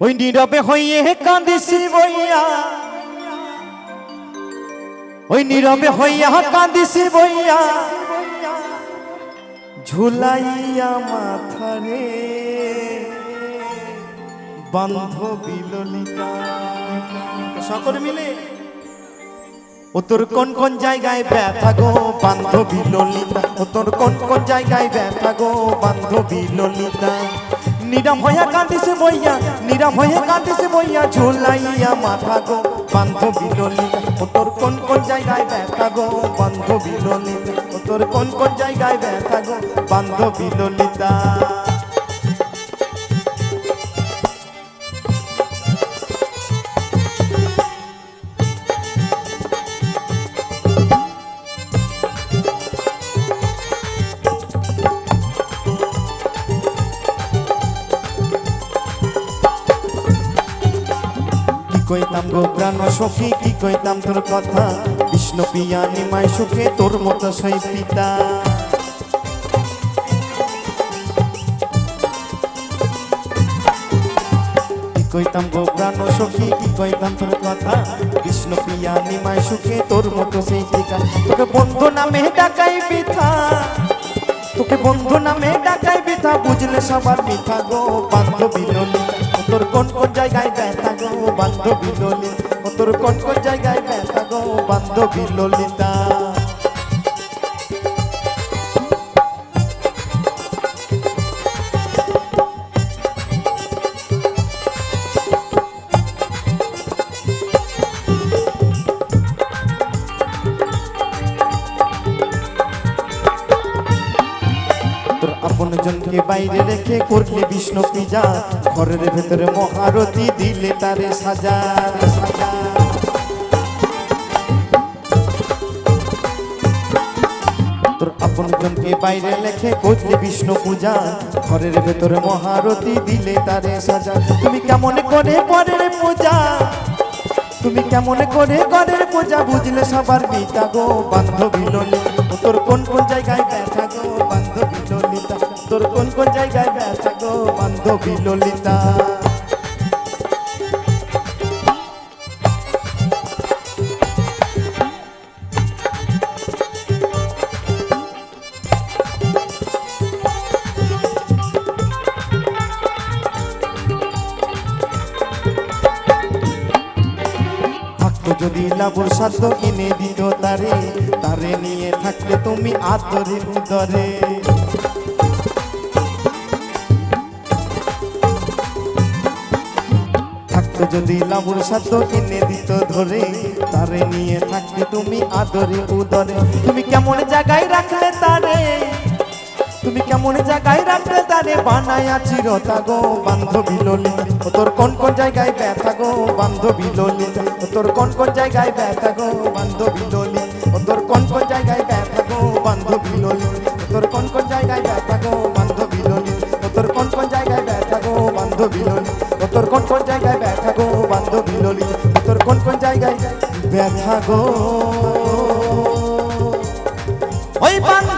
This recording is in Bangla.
ওই নীরবে হইয়ে কাঁদিসি বইয়া ওই নীরবে হইয়া কাঁদিসি বইয়া ঝুলাইয়া মাথারে বান্ধবী ললিতা সকলে মিলে ও তোর কোন কোন জায়গায় ব্যথা গো বান্ধবী ললিতা ও তোর কোন কোন জায়গায় ব্যথা গো বান্ধবী ললিতা নীরব হইয়া কাঁদিছে বইয়া, নিরাম হইয়া কাঁদিছে বইয়া, ঝুলাইয়া মাথা গো, বান্ধবী ললিতা ও তোর কোন কোন জায়গায় ব্যথা গো, বান্ধবী ললিতা ও তোর কোন কোন জায়গায় ব্যথা গো, বান্ধবী ললিতা। কইতাম, গো প্রাণ সখী, কি কইতাম তোর কথা? বিষ্ণু পিয়া নিমাই সুখে, তোর মতো সেই পিতা। কইতাম, গো প্রাণ সখী, কি কইতাম তোর কথা? বিষ্ণু পিয়া নিমাই সুখে, তোর মতো সেই পিতা। তোকে বন্ধু নামে ডাকাই পিতা। তোকে বন্ধু নামে ডাকাই বিথা বুঝলে সবার মিঠা গো বান্ধবী ললিতা। তোর কোন কোন জায়গায় ব্যথা গো বান্ধবী ললিতা? তোর কোন কোন জায়গায় ব্যথা গো বান্ধবী ললিতা? আপন জনকে বাইরে রেখে করলে বিষ্ণু পূজা। ঘরের ভেতরে মহারতি দিলে তারে সাজা। সাজা তোর আপন জনকে বাইরে লেখে করলে বিষ্ণু পূজা। ঘরের ভেতরে মহারতি দিলে তারে সাজা। তুমি কেমন করে পরের পূজা? তুমি কেমন করে ঘরের পূজা বুঝলে সবার বান্ধবী ললিতা। ও তোর কোন কোন জায়গায় ব্যথা গো তোর কোন কোন জায়গায় ব্যথা গো বান্ধবী ললিতা? যদি লাবুর সাধ্য কিনে দিত তারে তারে নিয়ে থাকলে তুমি আদরে উদরে। থাকতো যদি লাবুর সাধ্য কিনে দিত ধরে, তারে নিয়ে থাকলে তুমি আদরে উদরে। তুমি কেমন জায়গায় রাখলে তারে? তুমি কেমন জায়গায় রাখলে তারে? বানায়া চিরতা গো বান্ধবী ললিতা। ও তোর কোন কোন জায়গায় ব্যথা গো বান্ধবী ললিতা। ও তোর কোন কোন জায়গায় ব্যথা গো বান্ধবী ললিতা। ও তোর কোন কোন জায়গায় ব্যথা গো বান্ধবী ললিতা। তোর কোন কোন জায়গায় ব্যথা গো বান্ধবী ললিতা। ও তোর কোন কোন জায়গায় ব্যথা গো বান্ধবী ললিতা। তোর কোন কোন জায়গায় ব্যথা গো? ওই ললিতা